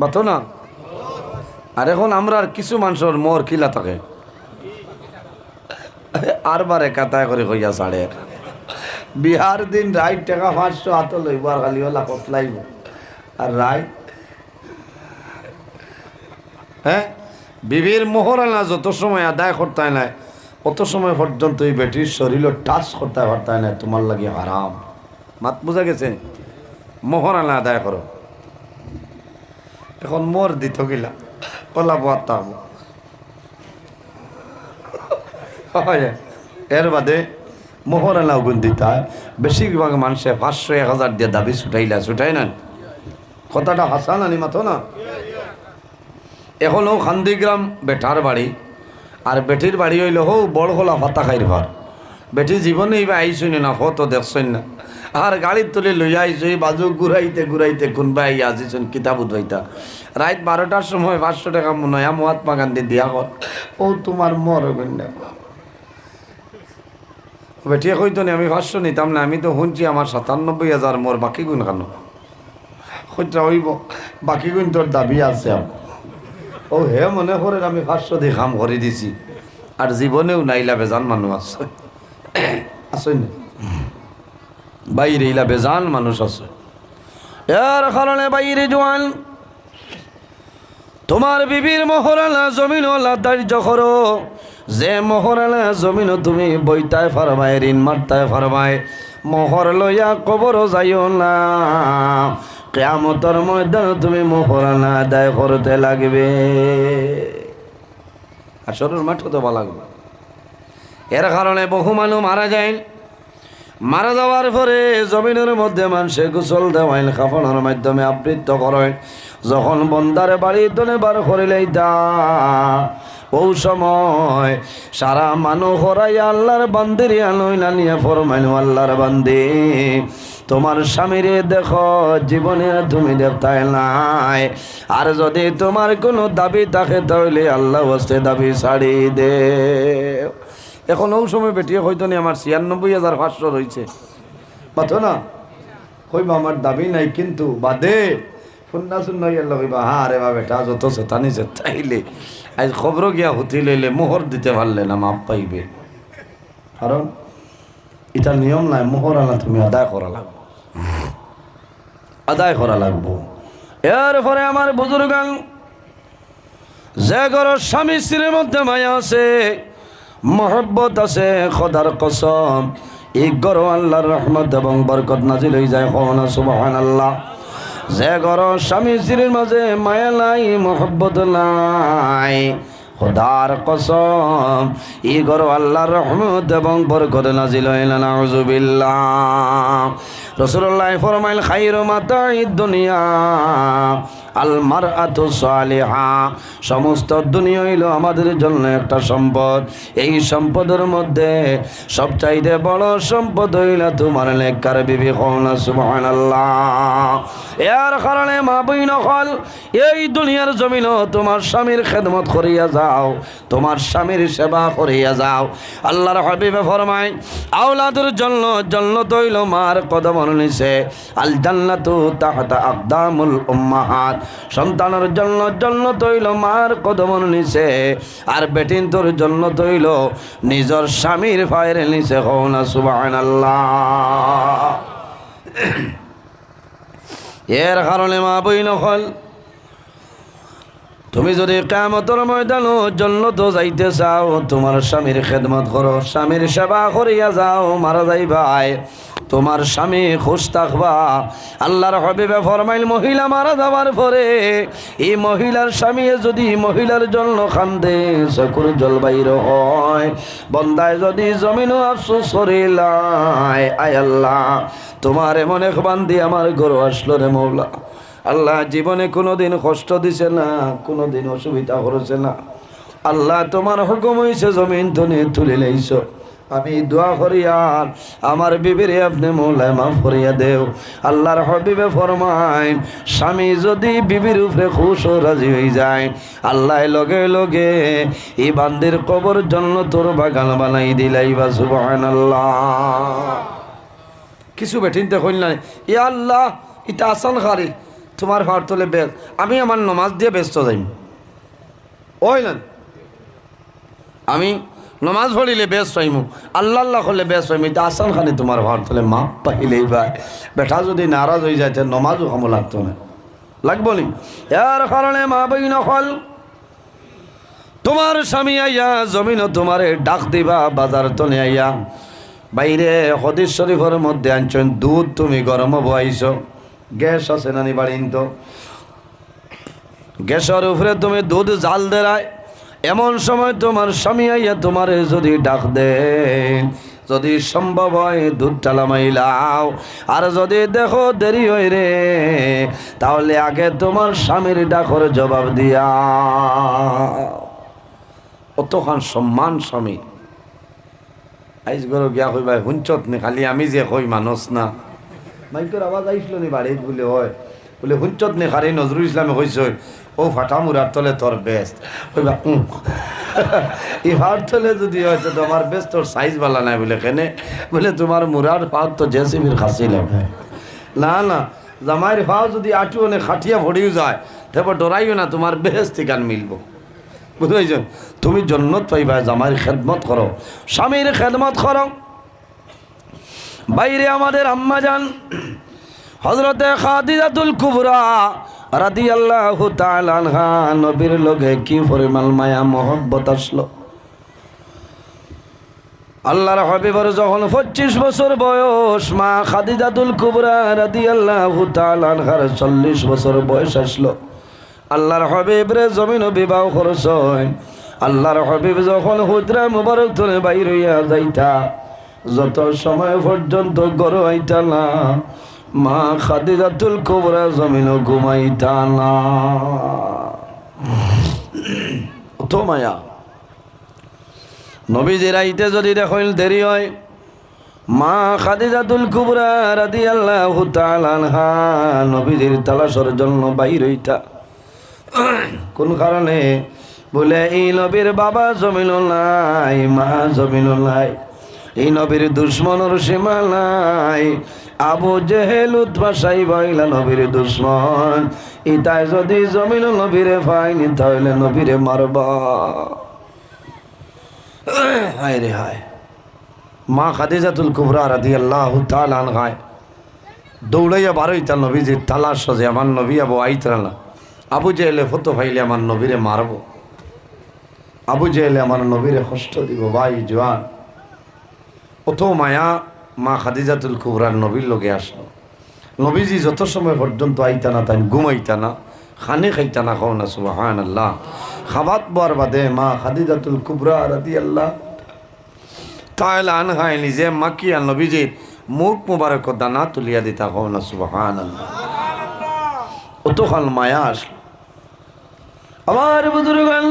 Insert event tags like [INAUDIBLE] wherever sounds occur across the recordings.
বাতো না? আর এখন আমরা কিছু মানুষের মর কিলা থাকে। আর বারে কাতায় করে হইয়া সাড়ে বিহার দিন রাইট টাকা পাঁচশো হাত লইব আর খালি ওলা কতলাইব আর রাইট হ্যাঁ? বিবির মোহরানা যত সময় আদায় করতে নাই, অত সময় পর্যন্ত এই বেটির শরীর টাচ করতে পারতে নাই, তোমার লাগে আরাম মাত বোঝা গেছে? মোহরানা আদায় করো। এখন মোর দিত গিলা। ওলা বার্তা এর বাদে মোহরানা গুণ দিতে বেশিরভাগ মানুষে পাঁচশো, এক হাজার দিয়ে দাবি ছুটাইলা, ছুটাই না কথাটা হাসান আনি মাথো না? এখনও খান্দিগ্রাম বেটার বাড়ি। আর বেটির বাড়ি হইলে হো বড় হলা ফাতা খাইর ঘর। বেটি জীবনে এইবার আইসই না, ফটো দেখছই না। আর গাড়ির তুলে লইয়া আইসই বাজু ঘুরাইতে ঘুরাইতে কোনবা আই আসিছন কিতাব উদ্ভাইতা রাত বারোটার সময় পাঁচশো টাকা মনে হয় মহাত্মা গান্ধী দিয়া কর ও তোমার মর না বেটিয়ে কইতো নি, আমি পাঁচশো নিতাম না, আমি তো শুনছি আমার সাতানব্বই হাজার মোর বাকি গুণ কেন খুচরা হইব, বাকি গুণ তোর দাবি আছে ও হে মনে করে আমি পাঁচশো দিয়ে কাম করে দিছি। আর জীবনেও নাইলা বেজান মানুষ আছে। [COUGHS] আছে না? বাইরে ইলা বেজান মানুষ আছে। এর কারণে বাইরে জোয়ান, তোমার বিবির মহরালা জমিন দারিদ্র করো। যে মহরালা জমিন তুমি বইতায় ফারবায় ঋণ মারতায় ফারবায় মহর লইয়া কবর যাইও না। কেয়ামতর ময়দান তুমি মহরানা আদায় করতে লাগবে। আসরের মাঠও তো লাগবে। এর কারণে বহু মানুষ মারা যায়। মারা যাওয়ার পরে জমিনের মধ্যে মানুষে গোসল দেওয়াইল কাফনের মাধ্যমে আবৃত্ত করেন। যখন বন্দারে বাড়ি তোলে বার করিলেই দা ও সময় সারা মানুষ হরাই আল্লাহর বান্দির আনইলা নিয়ে ফরমাইনু আল্লাহর বান্দি, তোমার স্বামীরে দেখো, জীবনে তুমি দেখতাই নাই। আর যদি তোমার কোনো দাবি থাকে তাহলে আল্লাহ হস্তে দাবি ছাড়ি দে। এখন ওই সময় বেটিয়ে হয়তো নি আমার ছিয়ানব্বই হাজার পাঁচশো রয়েছে পাতো না? কইবা আমার দাবি নাই, কিন্তু বাদে শুননা শুননা গেল কইবা হা রে বা বেটা, যত চেতানি চেতাইলে আজ খবর গিয়া হুতি লইলে মোহর দিতে পারলে না, মাপ পাইবে। কারণ এটা নিয়ম নাই, মোহর আনা তুমি আদায় করা লাগবো। আদায় করা লাগবো। এরপরে আমার বুজুর্গান, যে ঘর স্বামী স্ত্রীর মধ্যে মায়া আছে মহব্বত আছে, খদার কসম। এই গর আল্লাহর রহমত এবং বরকত নাজিল হয়ে যায় হওয়া সুবাহান আল্লাহ যে ঘর স্বামী স্ত্রীর মাঝে মায়া নাই, মহব্বত নাই, খোদার কসম। ই ঘর আল্লাহর রহমত এবং বরকত নাজিল হইল, নাউজুবিল্লাহ। রসুল্লাহ ফরমাইল খাইর মাতা দুনিয়া, আল মার আতু সালেহা। সমস্ত দুনিয়া হইল আমাদের জন্য একটা সম্পদ। এই সম্পদের মধ্যে সবচাইতে বড় সম্পদ হইল তোমার লেখার বিবি হওনা সুবহান এর কারণে মা বই নকল এই দুনিয়ার জমিন তোমার স্বামীর খেদমত করিয়া যাও, তোমার স্বামীর সেবা করিয়া যাও। আল্লাহর হাবিবে ফরমায়, আওলাদের জন্য জন্য তৈল মার কদম নিছে আল জান্নাতু তাহতা আকদামুল উম্মাহাত। সন্তানের জন্য জন্য তৈল মার কদম নিছে, আর বেটিন তোর জন্য তৈল নিজর স্বামীর ফায়ের নিছে, হও না সুবহানাল্লাহ। এর কারণে মা বই নকল তুমি যদি কামতর ময়দানো জন্য তো যাইতে চাও, তোমার স্বামীর খেদমত করো, স্বামীর সেবা করিয়া যাও, মারা যাইবাই তোমার স্বামী খুশ থাকবা। আল্লাহর হবিবে ফরমাইল, মহিলা মারা যাওয়ার পরে এই মহিলার স্বামী যদি মহিলার জন্য খান্দে চকুর জলবায়ুর হয়। বন্দায় যদি জমিনও আফসোস করিলায় আয় আল্লাহ, তোমার এমন এক বান্দি আমার গরু আসলো রে মৌলা। আল্লাহ জীবনে কোনো দিন কষ্ট দিছে না কোনো দিন অসুবিধা করেছে না। আল্লাহ তোমার হুকুম হয়েছে জমিন তুলে তুলে লইছ। আমি দোয়া করি আমার বিবিরে আপনি মৌলায় মাফ করিয়া দেও। আল্লাহর হবিবে ফরমাই স্বামী যদি বিবির উপরে খুশ ও রাজি হয়ে যায়, আল্লাহ লগে লগে এই বান্দির কবর জন্য তোর বাগান বানাই দিলাই বা সুবহান আল্লাহ কিছু বেঠিনতে কইল না ইয়া আল্লাহ ইটা আসান খারি। তোমার ভার তোলে বেশ আমি আমার নমাজ দিয়ে ব্যস্ত যাইম। ওই না আমি নমাজ পড়িলে বেশ পাইমু আল্লাহ করলে বেশ পাইমু এটা আসান খানি তোমার ভার তোলে মাপ পাইলেই ভাই বেটা যদি নারাজ হয়ে যায় তাহলে নমাজও খামো লাগতো না। লাগবো নি? এর কারণে মা বই নকল তোমার স্বামী আইয়া জমিন তোমারে ডাক দিবা, বাজার তনে আইয়া। বাইরে হদিস শরীফের মধ্যে আনছেন, দুধ তুমি গরম বয়াইছ। গ্যাস আছে নানি বাড়িন তো। গ্যাসের উপরে তুমি দুধ জাল দেরায়, এমন সময় তোমার স্বামী আইয়া তোমারে যদি ডাক দে, যদি সম্ভব হয় দুধ টালা মাইলাও আর যদি দেখো দেরি হয় রে, তাহলে আগে তোমার স্বামীর ডাকর জবাব দিয়া। অতখান সম্মান স্বামী। আইস গরো গিয়া কই ভাই হুঞ্চত নি, খালি আমি যে কই মানুষ না। মাইকের আওয়াজ আইসল নি বাড়িত বলে, হয়। বলে হুঞ্চত নি খালি নজরুল ইসলামে কইস ও ফাটা মুরার তলে তোর বেস্ট কইবা। ইহার তলে যদি হয় তো তোমার বেস্ট তোর সাইজ বালা নাই, বলে, কেনে? বলে তোমার মুরার পাও তো জেসিবির খাসি লাগে না না জামাইয়ের ভাও যদি আটু অনেক খাটিয়া ভরিও যায় তারপর ডরাইও না তোমার বেশ ঠিকান মিলবো। বুঝতে তুমি জন্নত পাইবা জামাইয়ের খেদমত করো স্বামীর খেদমত করো বাইরে আমাদের আম্মা যান। হজরতে খাদিজাতুল কুবরা রাদি আল্লাহ নবীর লগে কি পরিমাণ মায়া, মহব্বত আসলো। আল্লাহর হাবিবর যখন পঁচিশ বছর বয়স, মা খাদিজাতুল কুবরা রাদি আল্লাহ তালানহার চল্লিশ বছর বয়স আসলো। আল্লাহর হাবিব রে জমিন বিবাহ খরচ আল্লাহর হাবিব যখন হুদ্রা মুবারক ধরে বাইর হইয়া যাইতা যত সময় পর্যন্ত আইতা না, মা খাদিজাতুল কুবরা জমিন ঘুমাইতা না। তো মায়া। নবীজির আইতে যদি দেখল দেরি হয়, মা খাদিজাতুল কুবরা রাদি আল্লাহ তালানহা নবীজির তালাশর জন্য বাইর হইতা। কোন কারণে? বলে, এই নবীর বাবা জমিন নাই, মা জমিন নাই। এই নবীর দুশ্মনের সীমা নাই। আবু জেহেল উদ্ভাসাই বাইলা নবীর দুশ্মন। ইতাই যদি জমিন নবীরে পাইনি তাহলে নবীরে মারবা। হায় রে হায়। মা খাদিজাতুল কুবরা রাদি আল্লাহ তালান হায়। দৌড়াইয়া বারোইতা নবীজির তালাশ সজে আমার নবী আবু আইতরালা আবু জেহেলে ফতো ফাইলে আমার নবীরে মারব। আবু জেহেলে আমার নবীরে কষ্ট দিব। ভাই, জোয়ান। অত মায়া মা খাদিজাতুল কুবরার নবীর লোকে আসলো। নবীজি যত সময় পর্যন্ত আইতা না তাই ঘুমাইতা না, খানে খাইতা না খাও না সুবাহান আল্লাহ খাবাত বার বাদে মা খাদিজাতুল কুবরা রাদি আল্লাহ তাহলে আন খাই নিজে মাকিয়া নবীজির মুখ মুবারক দানা তুলিয়া দিতা খাও না সুবাহান আল্লাহ অতখান মায়া আসলো। আমার বুজুর্গান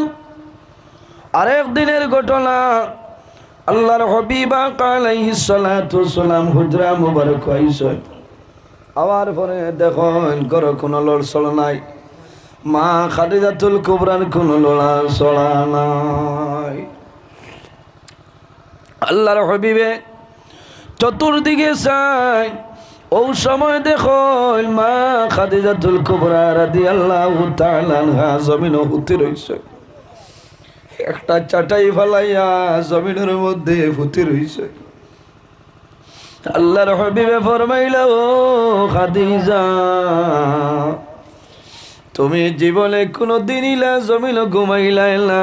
আরেক দিনের ঘটনা আল্লাহর হবিবা কালাইহি সালাতু সালাম, হুজরা মুবারক হইছে। আবার পরে দেখুন করো কোনো লড়ছড় নাই। মা খাদিজাতুল কুবরার কোনো লড়া চড়া নাই। আল্লাহর হবিবে চতুর্দিকে চাই। ও সময় দেখো মা খাদিজাতুল কুবরা রাদিয়াল্লাহু তাআলা আনহা জমিন হুতি রইছে। একটা চাটাই ফালাইয়া জমিনের মধ্যে ফুতি রইছে। আল্লাহর হবিবে ফরমাইলা, ও খাদিজা, তুমি জীবনে কোনো দিন ইলা জমিন ঘুমাইলাই না।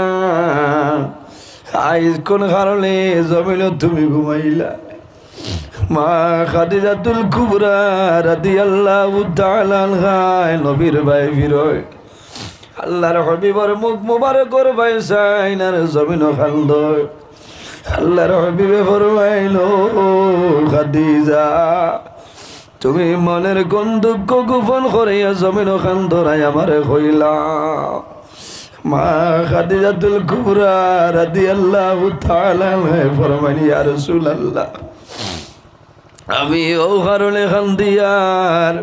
আইজ কোন কারণে জমিন তুমি ঘুমাইলা মা খাদিজাতুল কুবরা তাআলা আনহা, নবীর ভাই ফিরয়। আল্লাহর হবিবর মুখ মুবারকর ভাই সাইনার জমিন খান্দয় আল্লাহর হবিবে ফরমাইল, খাদিজা, তুমি মনের কোন দুঃখ গোপন করিয়া জমিন খান্দরাই আমারে কইলা? মা খাদিজাতুল কুবরা রাদিয়াল্লাহু তাআলা ফরমাইনি, ইয়া রাসূলুল্লাহ, আমি ও কারণে খান্দিয়ার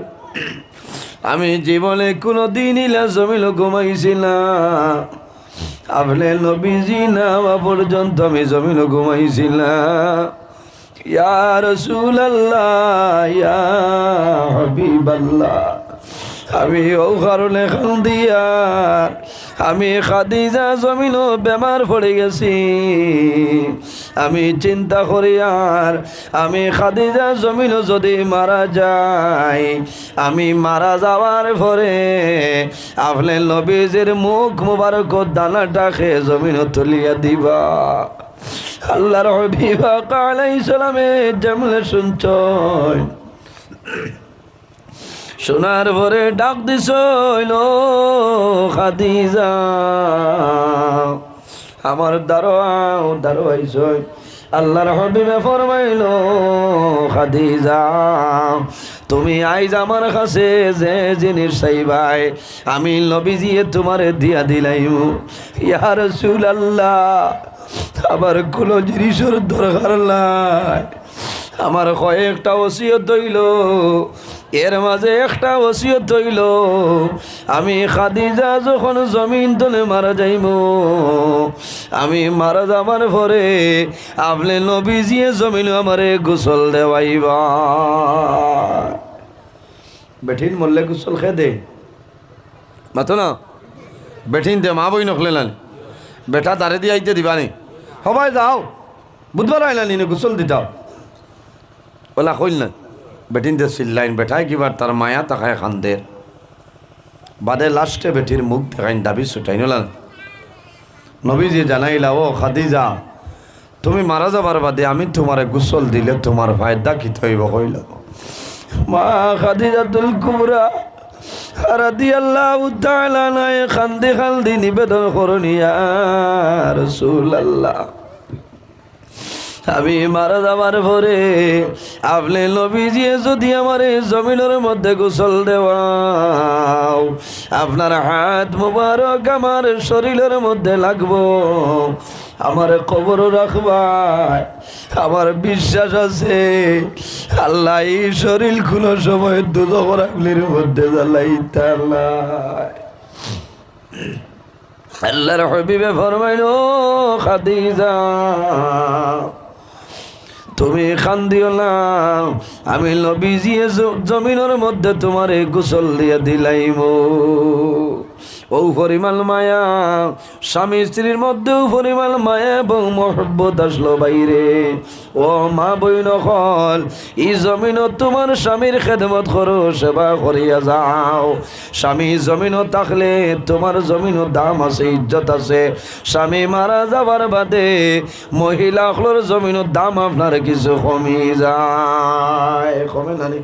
আমি জীবনে কোনো দিন ইলা জমিল ঘুমাইছি না আপনি নবীজি না পর্যন্ত আমি জমিল ঘুমাইছি না ইয়ার রাসূলুল্লাহ, ইয়া আমি ও কারণে খান দিয়া আমি খাদিজা জমিন বেমার পড়ে গেছি। আমি চিন্তা করি আর, আমি খাদিজা জমিন যদি মারা যাই, আমি মারা যাওয়ার পরে আপনি নবীজের মুখ মুবারক দানাটা খেয়ে জমিন তুলিয়া দিবা। আল্লাহর হবিবা কালাই সালামে জামলে শুনছয় সোনার ভরে ডাক দিস আমার দারোয়াও দারোয়াইছ আল্লাহর হবিবে ফরমাইল, খাদিজা, তুমি আইজ আমার কাছে যে জিনিস চাইবাই, আমি নবীজিয়ে তোমারে দিয়া দিলাইম। ইয়ার সুল আল্লাহ আবার কোনো জিনিসের দরকার নাই। আমার কয়েকটা ওসিয়ত হইল এর মাঝে একটা ওসিয়ত হইল আমি খাদিজা যখন জমিন তলে মারা যাইব, আমি মারা যাবার পরে আপনি নবীজিয়ে জমিন আমারে গোসল দেওয়াইবা। বেঠিন মরলে গোসল খেয়ে দে। মাতো না? বেঠিন দে, মা বই নখলে না বেটা তারে দিয়ে আইতে দিবানি। সবাই যাও। বুধবার আইলানি গোসল দিতাও ওলা কইল না। বেটিন দে চিল্লাইন বেঠাই কিবার তার মায়া তাকায় খান্দের বাদে লাস্টে বেটির মুখ দেখাইন দাবি ছুটাই নলান নবীজি জানাইলা, ও খাদিজা, তুমি মারা যাবার বাদে আমি তোমারে গোসল দিলে তোমার ফায়দা কি থইব কইল? মা খাদিজা তুল কুমরা রাদি নাই, খান্দি খান্দি নিবেদন করনিয়া রসুল আল্লাহ আমি মারা যাবার পরে আপনি নবীজিয়ে যদি আমার জমিনের মধ্যে গোসল দেওয়াও, আপনার হাত মুবারক আমার শরীরের মধ্যে লাগবো, আমার কবর রাখবাই, আমার বিশ্বাস আছে, আল্লাহ এই শরীর কোনো সময় দুধ রাখলির মধ্যে জ্বালাইতে আল্লাহ। আল্লাহর হবিবে ফরমাইল, খাদিজা তুমি খান দিও না। আমি নবীজিয়ে জমিনের মধ্যে তোমারে গোসল দিয়ে দিলাইম। ও পরিমাণ মায়া। স্বামী স্ত্রীর মধ্যেও পরিমাণ মায়া এবং মহব্বত আসলো বাইরে। ও মা বই নকল ই জমিনত তোমার স্বামীর খেদমত করো, সেবা করিয়া যাও। স্বামী জমিনত থাকলে তোমার জমিনও দাম আছে, ইজ্জত আছে। স্বামী মারা যাবার বাদে মহিলা জমিনের দাম আপনার কিছু কমি যায়। কমে নানি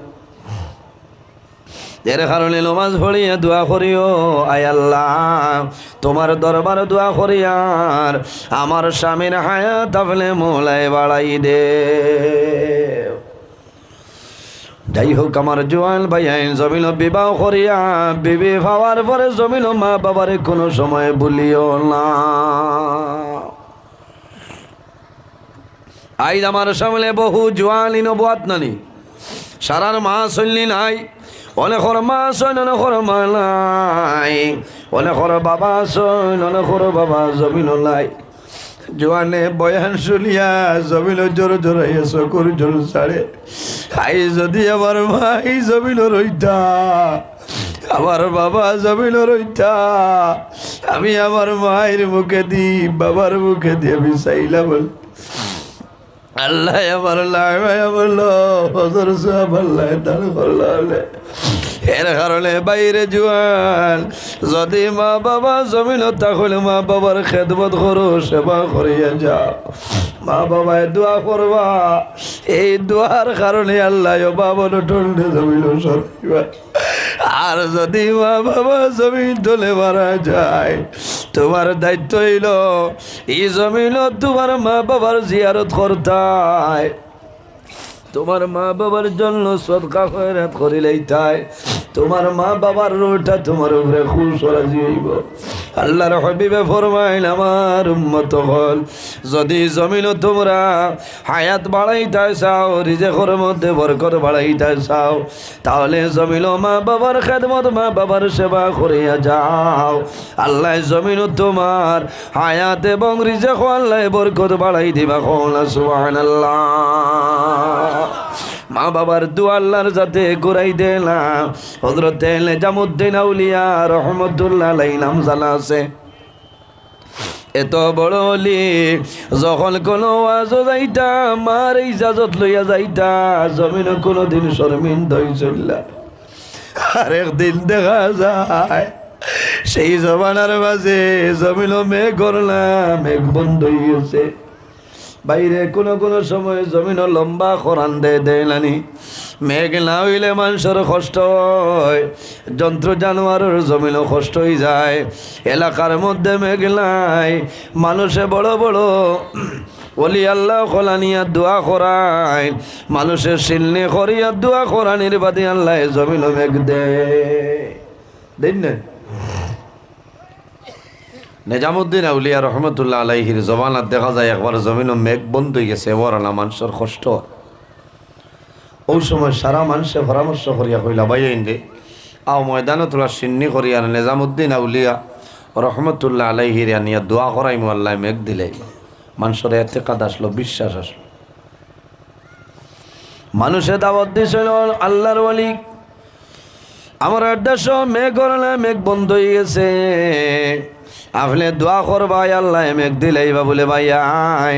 এর কারণে নমাজ পড়িয়া দোয়া করিও, আয় আল্লাহ। তোমার দরবার দোয়া করিয়ার আমার স্বামীর হায়াত আপনি মোলায় বাড়াই দে। যাই হোক, আমার জোয়ান ভাই, আইন বিবাহ করিয়া বিবি পাওয়ার পরে জমিল মা বাবারে কোনো সময় বলিও না। আইজ আমার সামনে বহু জোয়ানি নবাত নানি। সারার মা চললি নাই। অনেকর মা সৈন অনেকর মা নাই অনেকর বাবা সৈন অনেকর বাবা জমিন নাই জোয়ানে বয়ান শুনিয়া জমিন জোর জোর চকুর জোর ছাড়ে। আই যদি আমার এই জমিন রইতা, আমার বাবা জমিন রইতা, আমি আমার মায়ের মুখে দি বাবার মুখে দিয়ে আমি চাইলাম। আল্লাহ আমার লাগাই বলল, হজর সাহেব আল্লাহ দান করল এর কারণে বাইরে জুয়ান, যদি মা বাবা জমিন তাহলে মা বাবার খেদমত করো, সেবা করিয়া যাও। মা বাবায় দোয়া করবা, এই দোয়ার কারণে আল্লাহ বাবার ঠন্ডে জমিন সরাইবা আর যদি মা বাবা জমিন তোলে মারা যায় তোমার দায়িত্ব হইল এই জমিল তোমার মা বাবার জিয়ারত করতায়। তোমার মা বাবার জন্য সদকা করিলেই তাই। তোমার মা বাবার রোটা তোমার উপরে খুশ রাজি হইব। আল্লাহর হবিবে ফরমাইল, আমার উম্মত হল, যদি জমিন তোমরা হায়াত বাড়াইতে চাও, রিজেকর মধ্যে বরকত বাড়াইতে চাও, তাহলে জমিন মা বাবার খেদমত, মা বাবার সেবা করিয়া যাও। আল্লাহ জমিন তোমার হায়াত এবং রিজেক আল্লাহ বরকত বাড়াই দিবা কৌলা সুবহানাল্লাহ। মা বাবার দু আল্লাহর যাতে ঘুরাই দিলাম। হজরত নিজামুদ্দিন আউলিয়া রহমতুল্লাহ নাম জানা আছে। এত বড় হলি যখন কোনো ওয়াজ যাইতা, মার ইজাজত লইয়া যাইতা, জমিন কোনো দিন শর্মিন দই চললা আর একদিন দেখা যায়, সেই জমানার মাঝে জমিন মেঘ করলাম, মেঘ বন্ধ হইয়াছে বাইরে কোনো কোনো সময় জমিন লম্বা খরান দে দেয় নানি মেঘ না হইলে মানুষের কষ্ট হয়, যন্ত্র জানোয়ারের জমিনও কষ্ট হয়ে যায়। এলাকার মধ্যে মেঘ নাই, মানুষে বড় বড় ওলি আল্লাহ খোলানিয়া দোয়া করায়। মানুষের শিলনি করিয়া দোয়া করানির বাদে আল্লাহ জমিন মেঘ দে। দেন নিজামুদ্দিন আউলিয়া রহমতুল্লাহ আলাইহির জবানাত দেখা যায় একবার জমিন মেঘ বন্ধ হয়ে গেছে, এবার না মানুষের কষ্ট। ওই সময় সারা মানুষে পরামর্শ করিয়া কইলা বাইন রে আও ময়দানে তোলা সিন্নি করিয়া নিজামুদ্দিন আউলিয়া রহমতুল্লাহ আলাইহির আনিয়া দোয়া করাই আল্লাহ, মেঘ দিলে মানুষের এতে কাদ আসলো, বিশ্বাস আসলো। মানুষে দাওয়াত দিয়েছিল আল্লাহর ওয়ালি, আমার দেশ মেঘ করলে মেঘ বন্ধ হয়ে গেছে। আপনি দোয়া করবাই আল্লাহ মেঘ দিলাইবা বলে ভাই আই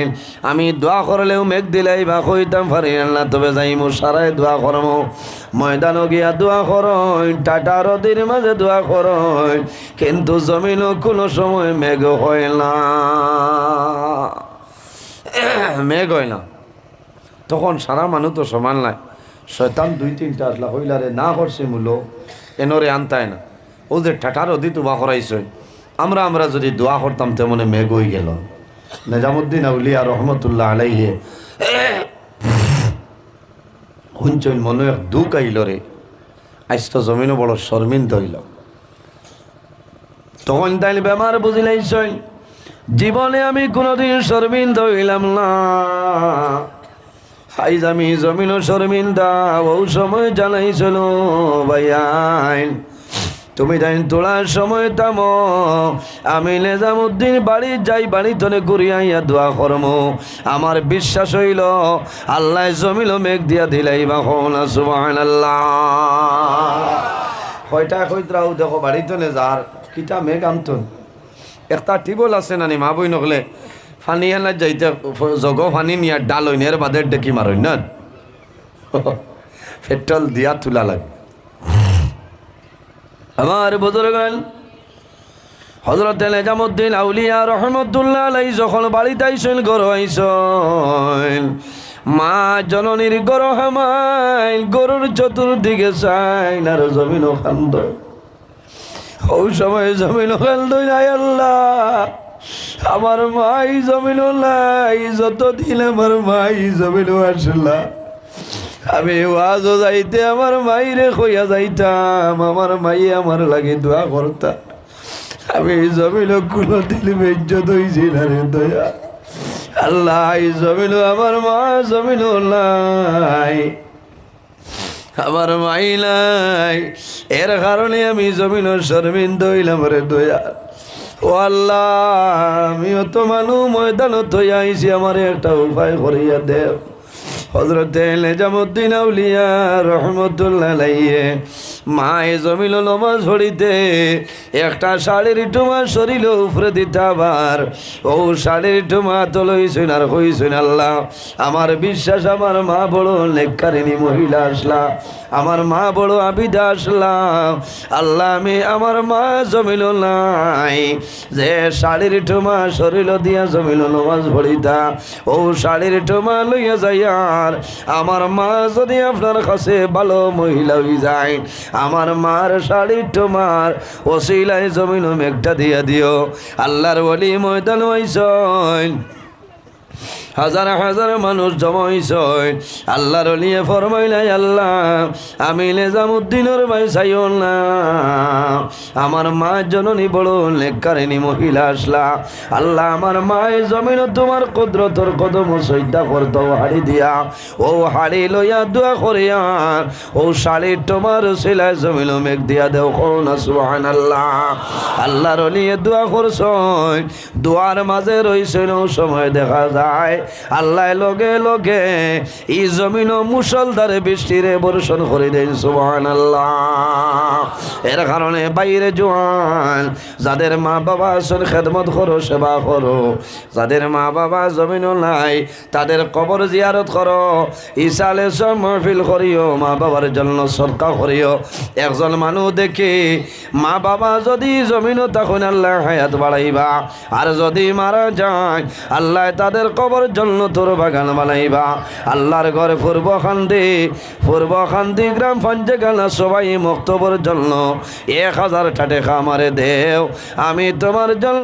আমি দোয়া করলেও মেঘ দিলাইবা কইতাম পারি আল্লাহ, তবে যাইমু সারাই দোয়া করমু। ময়দানও গিয়া দোয়া করই টাটা নদীর মাঝে দোয়া করই কিন্তু জমিনও কোনো সময় মেঘ হয় না। মেঘ হয় না। তখন সারা মানুষ তো সমান নাই। শয়তান দুই তিনটা আসলা হইলারে না করছে মূল, এনরে আনতায় না। ও যে ঠাটার অধি তুবা করাইছে। আমরা আমরা যদি দোয়া করতাম, তেমন মেঘ হয়ে গেল। নিজামুদ্দিন আউলিয়া রহমতুল্লাহ আলাইহে শুনছইন মনে এক দুঃখ আইল রে। আজ জমিনও বড় শর্মিন্দ হইল। তখন তাইলে বেমার বুঝিলাইছই জীবনে আমি কোনোদিন শর্মিন্দ হইলাম না। আইজ আমি জমিন শর্মিন্দা, ও সময় জানাইছিল ভাইয়াইন তুমি তাই তোলার সময় তাম। আমি নেজামুদ্দিন বাড়ি যাই, বাড়ি তনে ঘুরিয়াইয়া দোয়া করম। আমার বিশ্বাস হইল, আল্লাহ জমিল মেঘ দিয়া দিলাই বা হনা আল্লাহ কয়টা কইতরাও দেখো বাড়ি তনে যার কিতা মেঘ আনতন একটা টিবল আছে নানি, মা বই নকলে ফানি হেলা যাইতে, জগ ফানি নিয়া ডাল হইনের বাদে ডেকি মারই না? [LAUGHS] পেট্রোল দিয়া তুলা লাগে। আমার বুজুর্গান হজরত নিজামুদ্দিন আউলিয়া রহমতুল্লাহ আলাই যখন বাড়িতে আইসেন গর আইসেন, মা জননীর গর হামাইল গরুর চতুর্দিকে চাইন আর জমিন খান্দ ওই সময় জমিন খান্দ আল্লাহ। আমার মাই জমিন যত যতদিন আমার মাই জমিন আসলা আমি ওয়াজও যাইতে আমার মাইরে কইয়া যাইতাম, আমার মাই আমার লাগে দোয়া করতাম আমি জমিল কোনো দিন বেজ্জত হইছি রে দয়া। আল্লাহ, এই জমিল আমার মা জমিল নাই। আমার মাই নাই। এর কারণে আমি জমিন শর্মিন্দ হইলাম রে দয়া। ও আল্লাহ, আমিও তো মানু ময়দান থই আইছি, আমার একটা উপায় করিয়া দেব হজরতে নেজামুদ্দিন আউলিয়া রহমতুল্লাহ মায়ে জমিল নমাজ হড়িতে একটা শাড়ির টুমা শরীর উপরে দিতে আবার। ও শাড়ির টুমা তো লইছেন আর হইছেন আল্লাহ। আমার বিশ্বাস, আমার মা বড় লেখারিনী মহিলা আসলা। আমার মা বড় আবিদা আসলাম আল্লাহ, আমি আমার মা জমিল নাই। যে শাড়ির টুমা শরীর দিয়া জমিল নমাজ ভরিতা ও শাড়ির টুমা লইয়া যাইয়ার। আমার মা যদি আপনার কাছে ভালো মহিলা হয়ে যায় আমার মার শাড়ির টুমার ওসিলায় জমিন মেঘটা দিয়া দিও। আল্লাহর বলি ময়দান হইসন হাজার হাজার মানুষ জমাইছয়। আল্লাহর লিয়ে ফরমাইলাই আল্লাহ, আমি নেজামুদ্দিনের ভাই চাইও আমার মা জননী বড় লেখারিনী মহিলা আসলা। আল্লাহ, আমার মায়ের জমিন তোমার কুদরতর কদম সৈদা করতো হাড়ি দিয়া। ও হাড়ি লইয়া দোয়া করিয়া, ও শাড়ি তোমার সেলাই জমিন মেঘ দিয়া দেও কোন সুহান আল্লাহ আল্লাহর লিয়ে দোয়া করছ দোয়ার মাঝে রইছিল সময় দেখা যায় যায়। আল্লাহ লগে লগে এই জমিন মুসলধারে বৃষ্টিরে বর্ষণ করে দেন আল্লাহ এর কারণে বাইরে জোয়ান, যাদের মা বাবা আছেন, খেদমত করো, সেবা করো। যাদের মা বাবা জমিন নাই, তাদের কবর জিয়ারত করো। ইসালে সব মহফিল করিও, মা বাবার জন্য সরকার করিও। একজন মানুষ দেখে মা বাবা যদি জমিনও তখন আল্লাহ হায়াত বাড়াইবা, আর যদি মারা যায় আল্লাহ তাদের কবর জন্য তোর বাগান বানাইবা। আল্লাহর ঘরে পূর্ব খান্তি পূর্ব খান্তি গ্রাম পঞ্চগানা সবাই মুক্তবর জন্য। এক হাজার টাকা আমারে দেও, আমি তোমার জন্য